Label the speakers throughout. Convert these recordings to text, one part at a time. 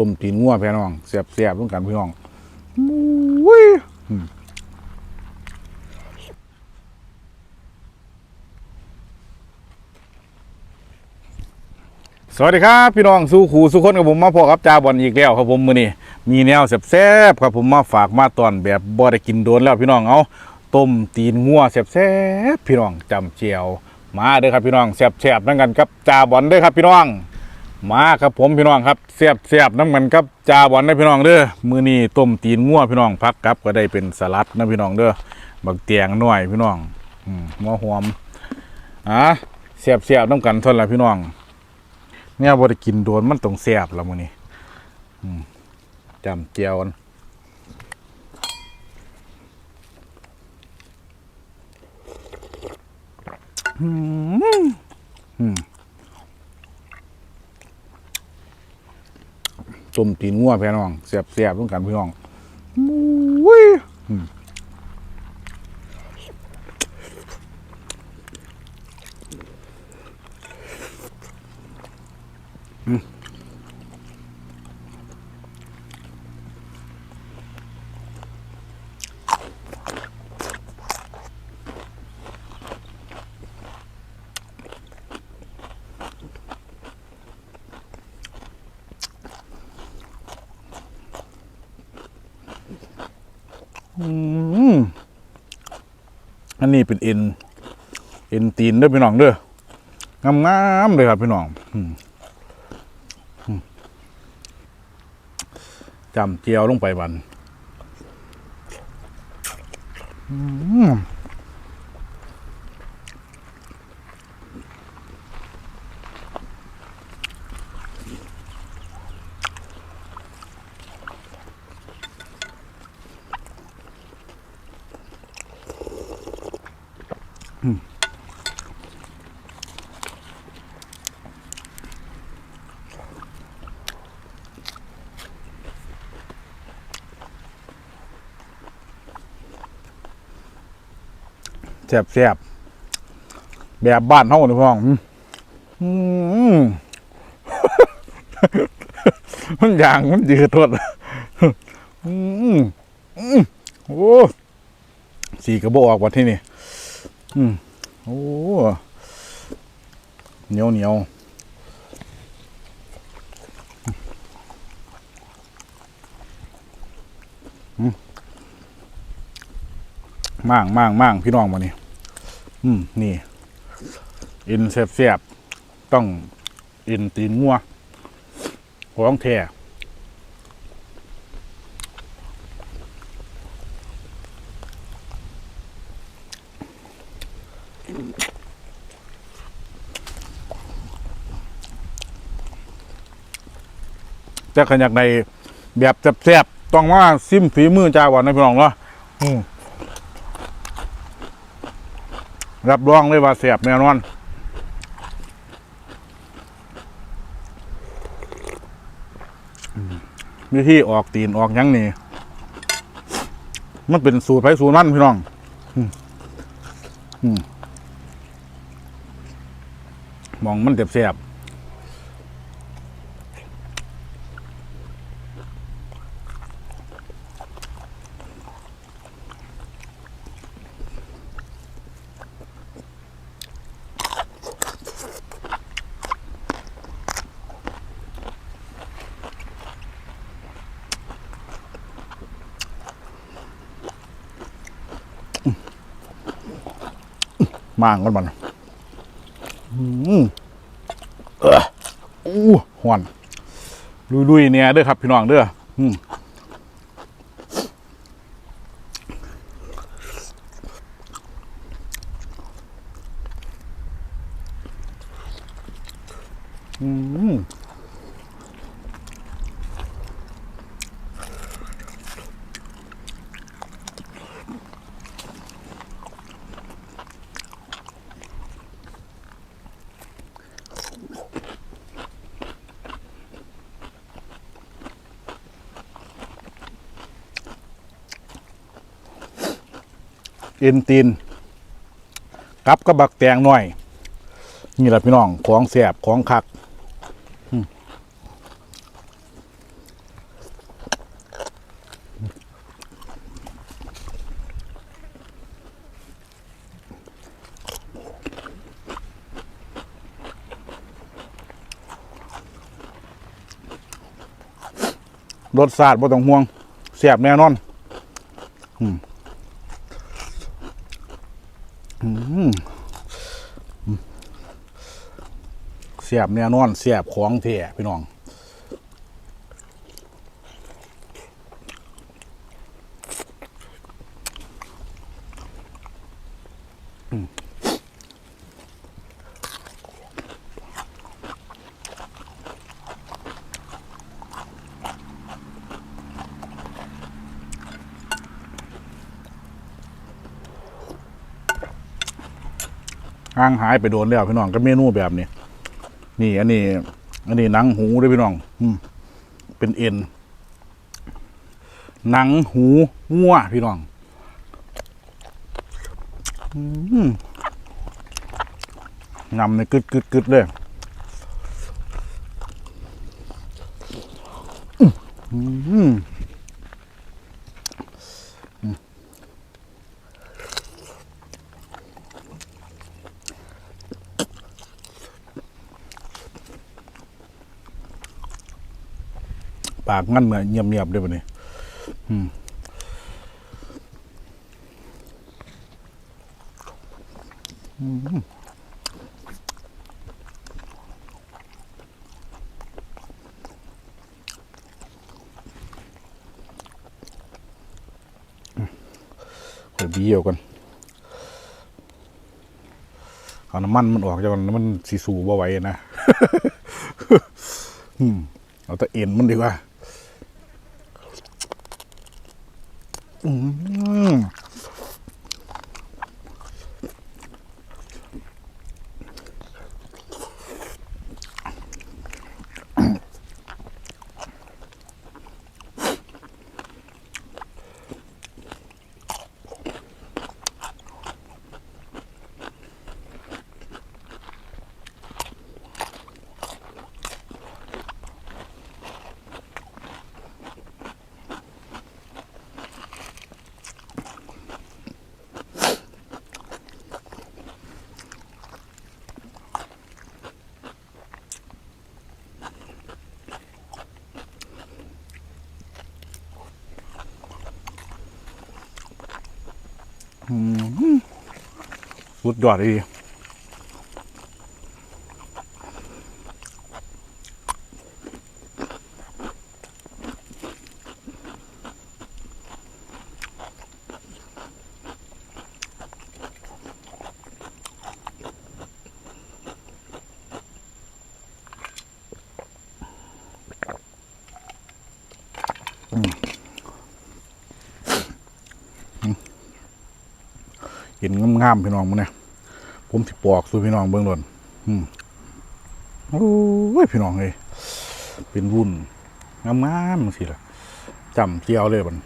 Speaker 1: ต้มตีนงัวพี่น้องแซ่บๆต้องกันพี่น้องมุ้ยอืมสวัสดีครับพี่น้องสู้ขู่สู้คนกับผมมาพอกับจ่าบอลอีกแล้วครับผมมื้อนี้มีแนวแซ่บๆครับผมมาฝากมาตอนแบบบ่ได้กินโดนแล้วพี่น้องเอาต้มตีนงัวแซ่บๆพี่น้องจำเจียว มาเด้อครับพี่น้องแซ่บๆนั่งกันกับจ่าบอลเด้อครับพี่น้อง มาครับผมพี่น้องครับเสียบเสียบน้ำมันครับจ่าบอลได้อพี่น้องเด้อมือนี้ต้มตีนงัวพี่น้องพักกับก็ได้เป็นสลัดนะพี่น้องเด้อบักเตียงหน่อยพี่น้องอมหัวหอมอะเสียบเสียบน้ำกันทนละพี่น้อง เนี่ยบ่ได้กินโดนมันต้องเสียบล้วมื้อนี้จำเจียวกันอืมอืม มตีนงัวพี่น้องเสียบเสียบต้องกันพี่น้องมุ้ยอืม อันนี้เป็นเอ็น เอ็นตีนเด้อพี่น้องเด้องามๆเลยครับพี่น้องจำเจียวลงไปบันอืม แซ่บแซ่บแบบบ้านเฮานี่พ่องมันอย่างมันยืดทดอืมอืมโอ้สีกระโบอกว่าที่นี่ อืมโอ้เหนียวเหนียวม่างม่างม่างพี่น้องมานี่อืม นี่ อินเสียบเสียบต้องอินตีนงัวของแท้ แต่ขยักในแบบแซ่บๆต้องว่าซิมฝีมือจ้าวันนะพี่น้องเนาะอืมรับรองเลยว่าแซ่บแน่นอนวิธีออกตีนออกหยังนี่ มันเป็นสูตรไผสูตรนั่นพี่น้อง อืมอืม มองมันเจ็บแสบมางกันมัน เอออู้หวนลุยๆเนี่ยเด้อครับพี่น้องเด้ออืม เอ็นตีนกับกระบักแตงหน่อย นี่แหละพี่น้องของแสบของคักรสชาติบ่ต้องห่วงแสบแน่นอน อืม เสียบแน่นอนเสียบของแทะพี่น้องอืม ห่างหายไปโดนแล้วพี่น้องก็เมนูแบบนี้ นี่อันนี้ อันนี้หนังหูด้วยพี่น้อง อืมเป็นเอ็นหนังหูงัวพี่น้องอืนำในกึดกึดกึดเลยอืม ปากงั้นเหมือนเงียบๆด้วยปะเนี่ยอืมเดี๋ยวเบี้ยวกันเอาน้ำมันมันออกจากกันมันสีสูบ่ไหวนะ เอาแต่เอ็นมันดีกว่า อืม สุดยอดเลย เห็นงามๆพี่น้องมึงเนี่ยผมสิปอกสู่พี่น้องเบื้องหล่นอืมโอ้ยพี่น้องเลยเป็นวุ่นงามๆสิล่ะจำเจียวเลยบัน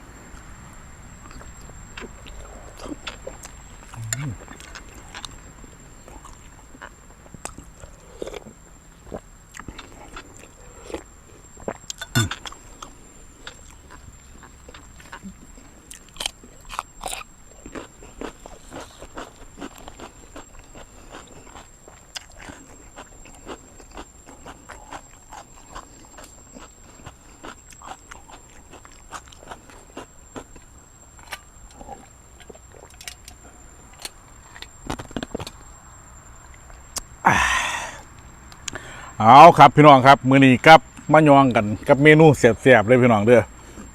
Speaker 1: เอาครับพี่น้องครับ มื้อนี้กับมายองกันกับเมนูเสียบๆเลยพี่น้องเด้อ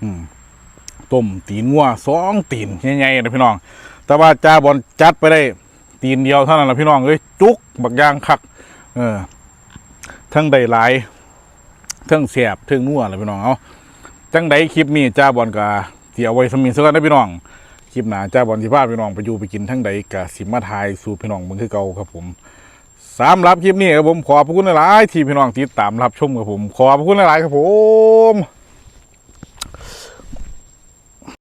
Speaker 1: อืมต้มตีนวัวสองตีนใหญ่ๆนะพี่น้อง แต่ว่าจ้าบอลจัดไปได้ตีนเดียวเท่านั้นแหละพี่น้องเอ้ยจุกบักย่างคัก เออทั้งได้หลายทั้งเสียบทั้งนัวเลยพี่น้องเอาจังใดคลิปนี้จ้าบอลก็เสียไว้สมินสักกันนะพี่น้องคลิปหนาจ้าบอลสิพาพี่น้องไปอยู่ไปกินทั้งใดกะสิมาทายสู่พี่น้องเบิ่งคือเก่าครับผม สามรับคลิปนี้ครับผมขอบพระคุณหลายที่พี่น้องติดตามรับชมครับผม ขอบพระคุณหลายครับผม